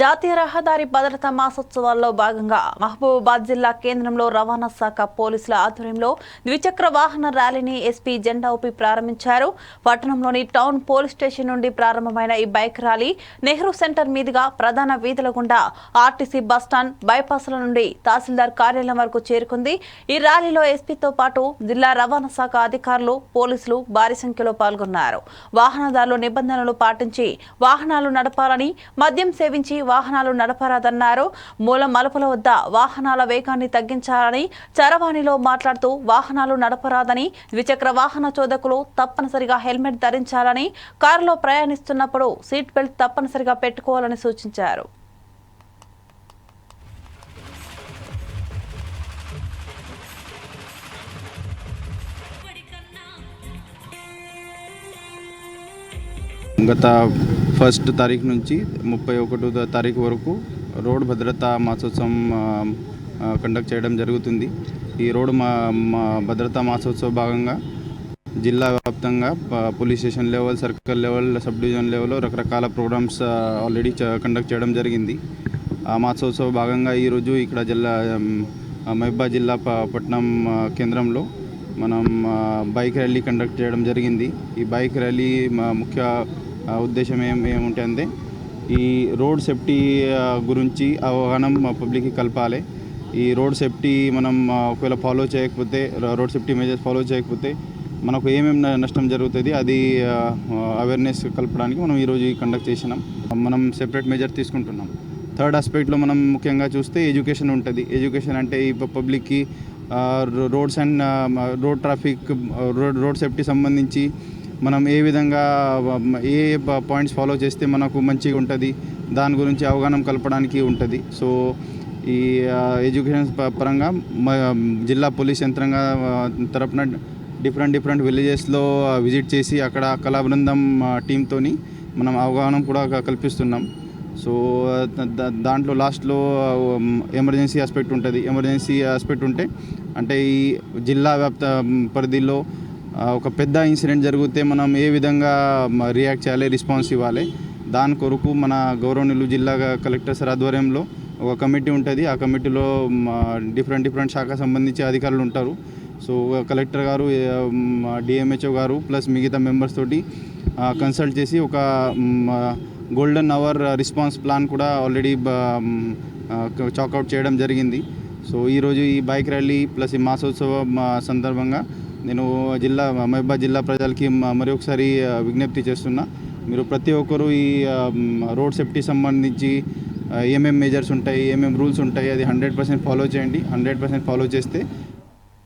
జాతీయ రహదారి భద్రతా మాసోత్సవాల్లో భాగంగా మహబూబాబాద్ జిల్లా కేంద్రంలో రవాణా శాఖ పోలీసుల ఆధ్వర్యంలో ద్విచక్ర వాహన ర్యాలీని ఎస్పీ జెండా ఊపి ప్రారంభించారు. పట్టణంలోని టౌన్ పోలీస్ స్టేషన్ నుండి ప్రారంభమైన ఈ బైక్ ర్యాలీ నెహ్రూ సెంటర్ మీదుగా ప్రధాన వీధుల గుండా ఆర్టీసీ బస్టాండ్ బైపాస్ల నుండి తహసీల్దార్ కార్యాలయం వరకు చేరుకుంది. ఈ ర్యాలీలో ఎస్పీతో పాటు జిల్లా రవాణా శాఖ అధికారులు పోలీసులు భారీ సంఖ్యలో పాల్గొన్నారు. వాహనదారులు నిబంధనలు పాటించి వాహనాలు నడపాలని మద్యం సేవించి వాహనాలు నడపరాదన్నారు. మూల మలుపుల వద్ద వాహనాల వేగాన్ని తగ్గించాలని చరవాణిలో మాట్లాడుతూ వాహనాలు నడపరాదని ద్విచక్ర వాహన చోదకులు తప్పనిసరిగా హెల్మెట్ ధరించాలని కారులో ప్రయాణిస్తున్నప్పుడు సీట్ బెల్ట్ తప్పనిసరిగా పెట్టుకోవాలని సూచించారు. గత ఫస్ట్ తారీఖు నుంచి ముప్పై ఒకటో తారీఖు వరకు రోడ్ భద్రతా మాసోత్సవం కండక్ట్ చేయడం జరుగుతుంది. ఈ రోడ్ మా మా భద్రతా మాసోత్సవ భాగంగా జిల్లా వ్యాప్తంగా police station level circle level sub division లెవెల్లో రకరకాల ప్రోగ్రామ్స్ ఆల్రెడీ కండక్ట్ చేయడం జరిగింది. ఆ మాసోత్సవ భాగంగా ఈరోజు ఇక్కడ జిల్లా ఉమ్, జిల్లా ప- పట్టణం కేంద్రంలో మనం బైక్ ర్యాలీ కండక్ట్ చేయడం జరిగింది. ఈ బైక్ ర్యాలీ మా ముఖ్య ఉద్దేశం ఏం ఏముంటుంది ఈ రోడ్ సేఫ్టీ గురించి అవగాహన మా పబ్లిక్కి కలపాలి. ఈ రోడ్ సేఫ్టీ మనం ఒకవేళ ఫాలో చేయకపోతే రోడ్ సేఫ్టీ మెజర్స్ ఫాలో చేయకపోతే మనకు ఏమేమి నష్టం జరుగుతుంది అది అవేర్నెస్ కలపడానికి మనం ఈరోజు కండక్ట్ చేసినాం. మనం సెపరేట్ మెజర్ తీసుకుంటున్నాం. థర్డ్ ఆస్పెక్ట్లో మనం ముఖ్యంగా చూస్తే ఎడ్యుకేషన్ ఉంటుంది. ఎడ్యుకేషన్ అంటే ఈ పబ్లిక్కి roads and road traffic road road safety సంబంధించి మనం ఏ విధంగా ఏ పాయింట్స్ ఫాలో చేస్తే మనకు మంచిగా ఉంటుంది దాని గురించి అవగాహన కలపడానికి ఉంటుంది. సో ఈ ఎడ్యుకేషన్ ప- పరంగా జిల్లా పోలీస్ యంత్రంగా తరపున డిఫరెంట్ డిఫరెంట్ విలేజెస్లో విజిట్ చేసి అక్కడ కళా బృందం టీంతోని మనం అవగాహన కూడా కల్పిస్తున్నాం. సో దాంట్లో లాస్ట్లో ఎమర్జెన్సీ ఆస్పెక్ట్ ఉంటుంది. ఎమర్జెన్సీ ఆస్పెక్ట్ ఉంటే అంటే ఈ జిల్లా వ్యాప్త పరిధిలో ఒక పెద్ద ఇన్సిడెంట్ జరిగితే మనం ఏ విధంగా రియాక్ట్ చేయాలి రెస్పాన్స్ ఇవ్వాలి? దాని కొరకు మన గౌరవనీయులు జిల్లా కలెక్టర్ సార్ ఆధ్వర్యంలో ఒక కమిటీ ఉంటుంది. ఆ కమిటీలో డిఫరెంట్ డిఫరెంట్ శాఖ సంబంధించి అధికారులు ఉంటారు. సో కలెక్టర్ గారు డిఎంహెచ్ఓ గారు ప్లస్ మిగతా మెంబర్స్ తోటి కన్సల్ట్ చేసి ఒక గోల్డెన్ అవర్ రెస్పాన్స్ ప్లాన్ కూడా ఆల్రెడీ చాక్అవుట్ చేయడం జరిగింది. సో ఈరోజు ఈ బైక్ ర్యాలీ ప్లస్ ఈ మాసోత్సవం సందర్భంగా నేను జిల్లా మహబూబాద్ జిల్లా ప్రజలకి మరి ఒకసారి విజ్ఞప్తి చేస్తున్నా. మీరు ప్రతి ఒక్కరూ ఈ రోడ్ సేఫ్టీ సంబంధించి ఏమేమి మేజర్స్ మెజర్స్ ఉంటాయి ఏమేం రూల్స్ ఉంటాయి అది హండ్రెడ్ పర్సెంట్ ఫాలో చేయండి. హండ్రెడ్ పర్సెంట్ ఫాలో చేస్తే